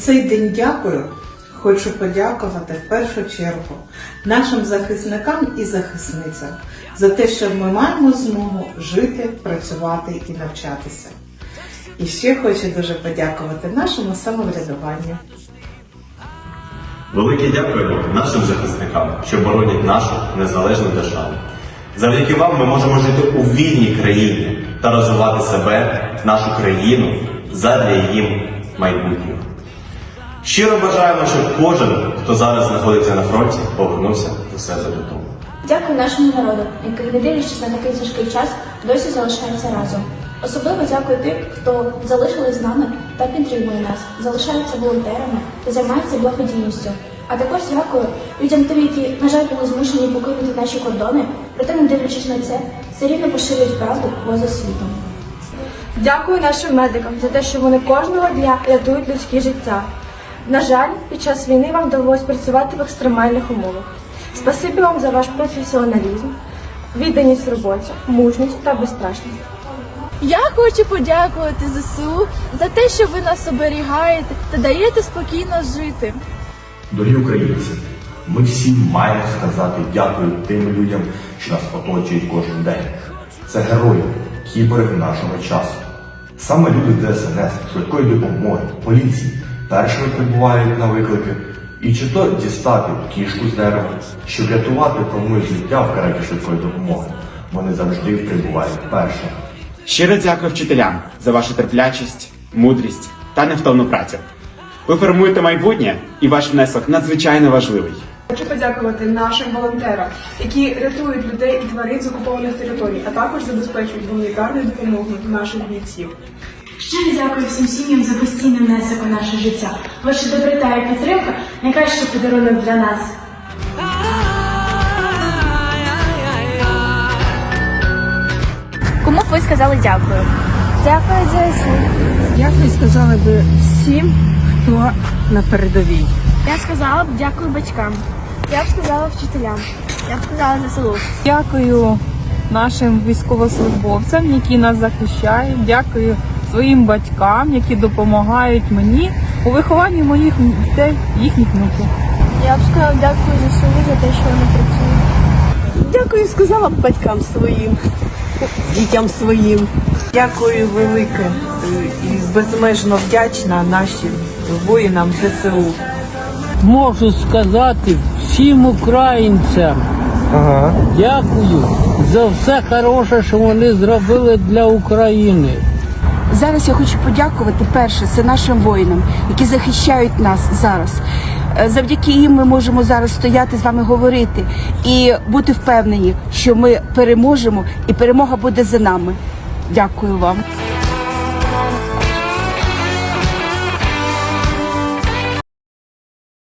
цей день дякую хочу подякувати в першу чергу нашим захисникам і захисницям за те, що ми маємо змогу жити, працювати і навчатися. І ще хочу дуже подякувати нашому самоврядуванню. Велике дякуємо нашим захисникам, що боронять нашу незалежну державу. Завдяки вам ми можемо жити у вільній країні та розвивати себе, нашу країну задля її майбутнього. Щиро бажаємо, щоб кожен, хто зараз знаходиться на фронті, повернувся до себе додому. Дякую нашому народу, який, не дивлячись на такий тяжкий час, досі залишається разом. Особливо дякую тим, хто залишились з нами та підтримує нас, залишаються волонтерами та займається благодійністю. А також дякую людям тим, які, на жаль, були змушені покинути наші кордони, проте, не дивлячись на це, все рівно поширюють правду поза світом. Дякую нашим медикам за те, що вони кожного дня рятують людські життя. На жаль, під час війни вам довелось працювати в екстремальних умовах. Спасибі вам за ваш професіоналізм, відданість роботі, мужність та безстрашність. Я хочу подякувати ЗСУ за те, що ви нас оберігаєте та даєте спокійно жити. Дорогі українці, ми всі маємо сказати дякую тим людям, що нас оточують кожен день. Це герої, кіборги нашого часу. Саме люди ДСНС, швидкої допомоги, поліції першими прибувають на виклики. І чи то дістати кішку з дерева, щоб рятувати комусь життя в кареті швидкої допомоги. Вони завжди прибувають першими. Щиро дякую вчителям за вашу терплячість, мудрість та невтомну працю. Ви формуєте майбутнє, і ваш внесок надзвичайно важливий. Хочу подякувати нашим волонтерам, які рятують людей і тварин з окупованих територій, а також забезпечують гуманітарну допомогу наших бійців. Щиро дякую всім сім'ям за постійний внесок у наше життя. Ваша доброта і підтримка найкращий подарунок для нас. Кому б ви сказали дякую? Дякую, ЗСУ. Як ви сказали би всім, хто на передовій? Я сказала б дякую батькам. Я б сказала вчителям. Я б сказала ЗСУ. Дякую нашим військовослужбовцям, які нас захищають. Дякую своїм батькам, які допомагають мені у вихованні моїх дітей, їхніх внуків. Я б сказала дякую за ЗСУ за те, що вони працюють. Дякую, сказала б батькам своїм, дітям своїм. Дякую велике і безмежно вдячна нашим воїнам ЗСУ. можу сказати всім українцям дякую за все хороше, що вони зробили для України. Зараз я хочу подякувати перше це нашим воїнам, які захищають нас зараз. Е, Завдяки їм ми можемо зараз стояти з вами говорити і бути впевнені, що ми переможемо, і перемога буде за нами. Дякую вам.